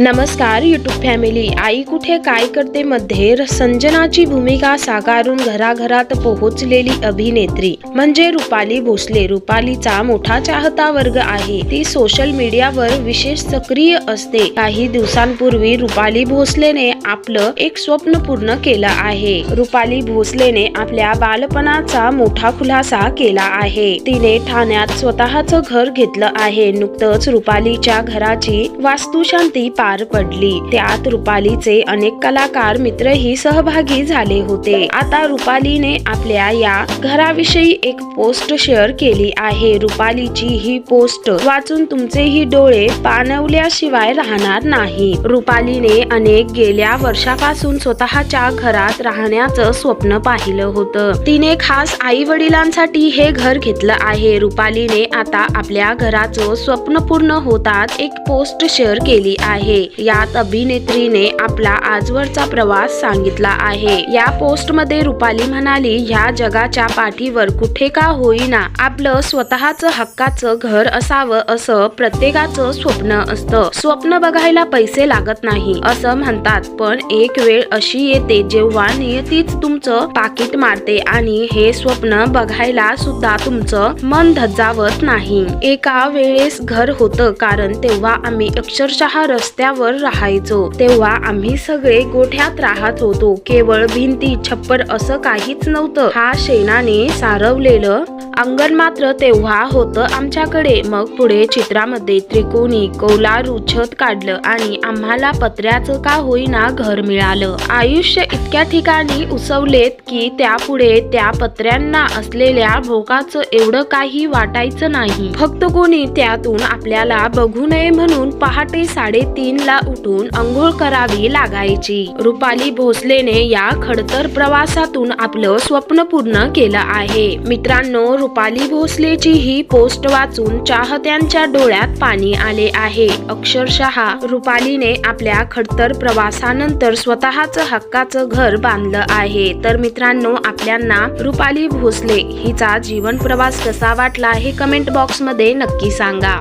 नमस्कार YouTube family आई कुठे काय करते मध्ये र- संजनाची भूमिका साकारून घराघरात पोहोचलेली अभिनेत्री. म्हणजे रुपाली भोसले. रुपालीचा मोठा चाहता वर्ग आहे. ती सोशल मीडियावर विशेष सक्रिय असते. काही दिवसांपूर्वी रुपाली भोसलेने आपलं एक स्वप्न पूर्ण केलं आहे. रुपाली भोसलेने आपल्या बालपणाचा मोठा खुलासा केला आहे. तिने ठाण्यात स्वतःच घर घेतलं आहे. नुकतंच रुपालीच्या घराची वास्तुशांती पा पार पडली. त्यात रुपालीचे अनेक कलाकार मित्रही सहभागी झाले होते. आता रुपालीने आपल्या या घराविषयी एक पोस्ट शेअर केली आहे. रुपालीची ही पोस्ट वाचून तुमचेही डोळे पाणवल्याशिवाय राहणार नाही. रुपालीने अनेक गेल्या वर्षापासून स्वतःच्या घरात राहण्याचं स्वप्न पाहिलं होतं. तिने खास आई वडिलांसाठी हे घर घेतलं आहे. रुपालीने आता आपल्या घराचं स्वप्न पूर्ण होतात एक पोस्ट शेअर केली आहे. यात अभिनेत्रीने आपला आजवरचा प्रवास सांगितला आहे. या पोस्टमध्ये रुपाली म्हणाली ह्या जगाच्या पाठीवर कुठे का होईना. आपलं स्वतःच हक्काचं घर असावं असं प्रत्येकाचं स्वप्न असतं. स्वप्न बघायला पैसे लागत नाही असं म्हणतात. पण एक वेळ अशी येते जेव्हा नियतीच तुमचं पाकिट मारते आणि हे स्वप्न बघायला सुद्धा तुमचं मन धजावत नाही. एका वेळेस घर होतं कारण तेव्हा आम्ही अक्षरशः रस्त्यावर राहायचो. तेव्हा आम्ही सगळे गोठ्यात राहत होतो. केवळ भिंती छप्पर असं काहीच नव्हतं. हा शेणाने सारवलेलं अंगण मात्र तेव्हा होतं आमच्याकडे. मग पुढे चित्रामध्ये त्रिकोणी कौलारू छत काढलं आणि आम्हाला पत्र्याचं का होईना घर मिळालं. आयुष्य इतक्या ठिकाणी उसवलेत की त्यापुढे त्या पत्र्यांना असलेल्या भोकाचं एवढं काही वाटायचं नाही. फक्त कोणी त्यातून आपल्याला बघू नये म्हणून पहाटे साडेतीन ला उठून अंघोळ करावी लागायची. रुपाली भोसलेने या खडतर प्रवासातून आपलं स्वप्न पूर्ण केलं आहे. मित्रांनो रुपाली भोसलेची ही पोस्ट वाचून चाहत्यांच्या डोळ्यात पाणी आले आहे. अक्षरशः रुपालीने आपल्या खडतर प्रवासानंतर स्वतःच हक्काचं घर बांधलं आहे. तर मित्रांनो आपल्यांना रुपाली भोसले हिचा जीवन प्रवास कसा वाटला हे कमेंट बॉक्समध्ये नक्की सांगा.